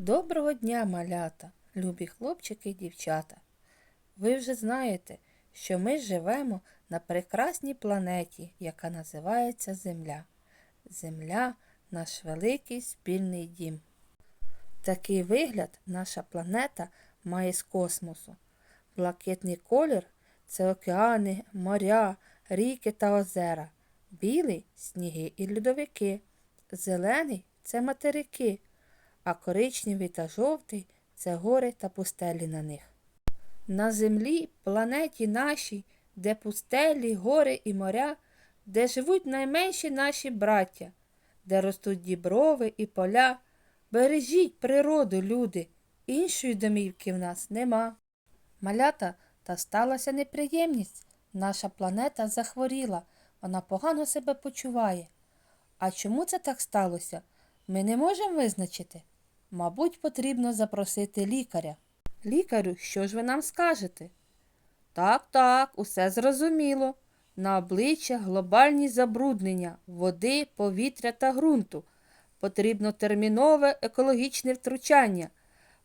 Доброго дня, малята, любі хлопчики і дівчата. Ви вже знаєте, що ми живемо на прекрасній планеті, яка називається Земля. Земля наш великий спільний дім. Такий вигляд наша планета має з космосу. Блакитний колір це океани, моря, ріки та озера. Білий сніги і льодовики. Зелений це материки, а коричневий та жовтий це гори та пустелі на них. На землі, планеті нашій, де пустелі, гори і моря, де живуть найменші наші браття, де ростуть діброви і поля. Бережіть природу, люди, іншої домівки в нас нема. Малята, та сталася неприємність. Наша планета захворіла, вона погано себе почуває. А чому це так сталося? Ми не можемо визначити. Мабуть, потрібно запросити лікаря. Лікарю, що ж ви нам скажете? Так, так, усе зрозуміло. На обличчя глобальні забруднення води, повітря та ґрунту. Потрібно термінове екологічне втручання.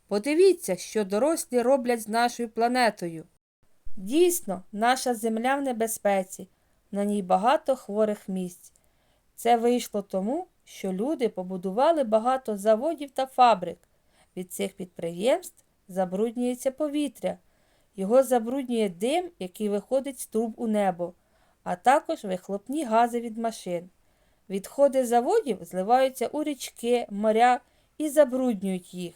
Подивіться, що дорослі роблять з нашою планетою. Дійсно, наша земля в небезпеці, на ній багато хворих місць. Це вийшло тому, що люди побудували багато заводів та фабрик. Від цих підприємств забруднюється повітря. Його забруднює дим, який виходить з труб у небо, а також вихлопні гази від машин. Відходи заводів зливаються у річки, моря і забруднюють їх.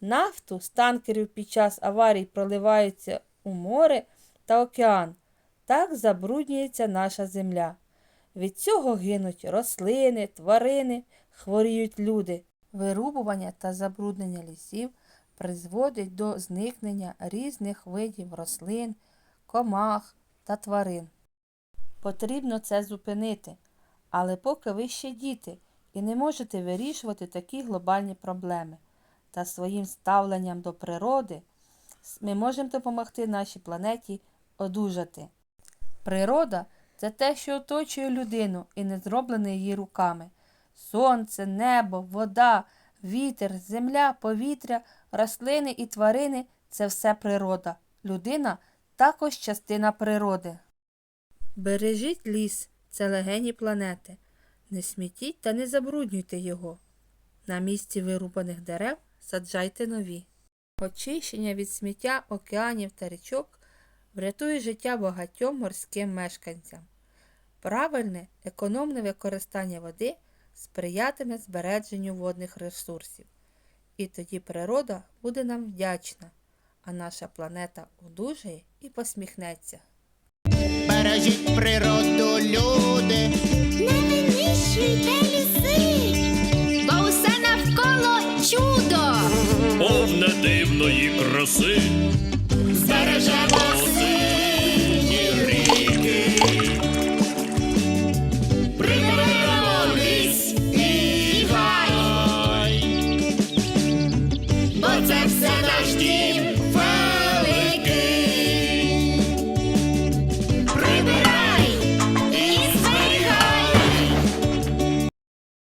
Нафту з танкерів під час аварій проливаються у море та океан. Так забруднюється наша земля. Від цього гинуть рослини, тварини, хворіють люди. Вирубування та забруднення лісів призводить до зникнення різних видів рослин, комах та тварин. Потрібно це зупинити. Але поки ви ще діти і не можете вирішувати такі глобальні проблеми та своїм ставленням до природи, ми можемо допомогти нашій планеті одужати. Природа це те, що оточує людину і не зроблене її руками. Сонце, небо, вода, вітер, земля, повітря, рослини і тварини це все природа. Людина також частина природи. Бережіть ліс, це легені планети. Не смітіть та не забруднюйте його. На місці вирубаних дерев саджайте нові. Очищення від сміття океанів та річок врятує життя багатьом морським мешканцям. Правильне, економне використання води сприятиме збереженню водних ресурсів. І тоді природа буде нам вдячна, а наша планета одужає і посміхнеться. Бережіть природу, люди, Не винищуйте ліси, бо усе навколо чудо. повне дивної краси.